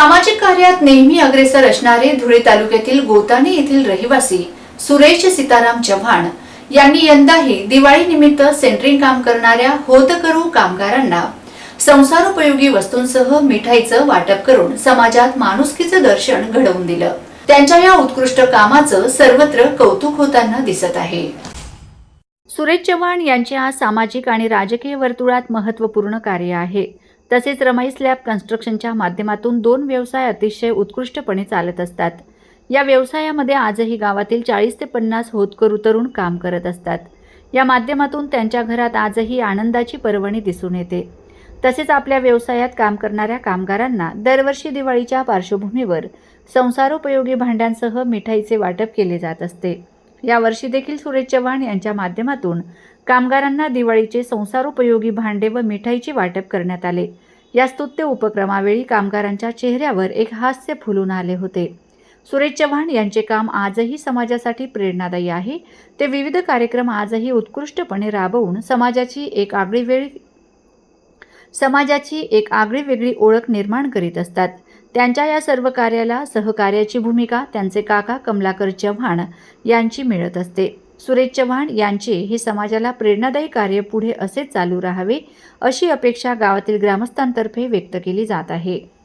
सामाजिक कार्यात नेहमी अग्रेसर असणारे धुळे तालुक्यातील गोताने येथील रहिवासी सुरेश सीताराम चव्हाण यांनी यंदाही दिवाळी निमित्त सेंटरिंग काम करणाऱ्या होतकरू कामगारांना संसारोपयोगी वस्तूंसह मिठाईचं वाटप करून समाजात माणुसकीचं दर्शन घडवून दिलं. त्यांच्या या उत्कृष्ट कामाचं सर्वत्र कौतुक होताना दिसत आहे. सुरेश चव्हाण यांचे आज सामाजिक आणि राजकीय वर्तुळात महत्त्वपूर्ण कार्य आहे. तसेच रमाई स्लॅब कन्स्ट्रक्शनच्या माध्यमातून दोन व्यवसाय अतिशय उत्कृष्टपणे चालत असतात. या व्यवसायामध्ये आजही गावातील चाळीस ते पन्नास होतकरू तरुण काम करत असतात. या माध्यमातून त्यांच्या घरात आजही आनंदाची पर्वणी दिसून येते. तसेच आपल्या व्यवसायात काम करणाऱ्या कामगारांना दरवर्षी दिवाळीच्या पार्श्वभूमीवर संसारोपयोगी भांड्यांसह मिठाईचे वाटप केले जात असते. यावर्षी देखील सुरेश चव्हाण यांच्या माध्यमातून कामगारांना दिवाळीचे संसारोपयोगी भांडे व मिठाईचे वाटप करण्यात आले. या स्तुत्य उपक्रमावेळी कामगारांच्या चेहऱ्यावर एक हास्य फुलून आले होते. सुरेश चव्हाण यांचे काम आजही समाजासाठी प्रेरणादायी आहे. ते विविध कार्यक्रम आजही उत्कृष्टपणे राबवून समाजाची एक आगळीवेगळी समाजाची एक आगळी वेगळी ओळख निर्माण करीत असतात. त्यांच्या या सर्व कार्याला सहकार्याची भूमिका त्यांचे काका कमलाकर चव्हाण यांची मिळत असते. सुरेश चव्हाण यांचे हे समाजाला प्रेरणादायी कार्य पुढे असेच चालू राहावे अशी अपेक्षा गावातील ग्रामस्थांतर्फे व्यक्त केली जात आहे.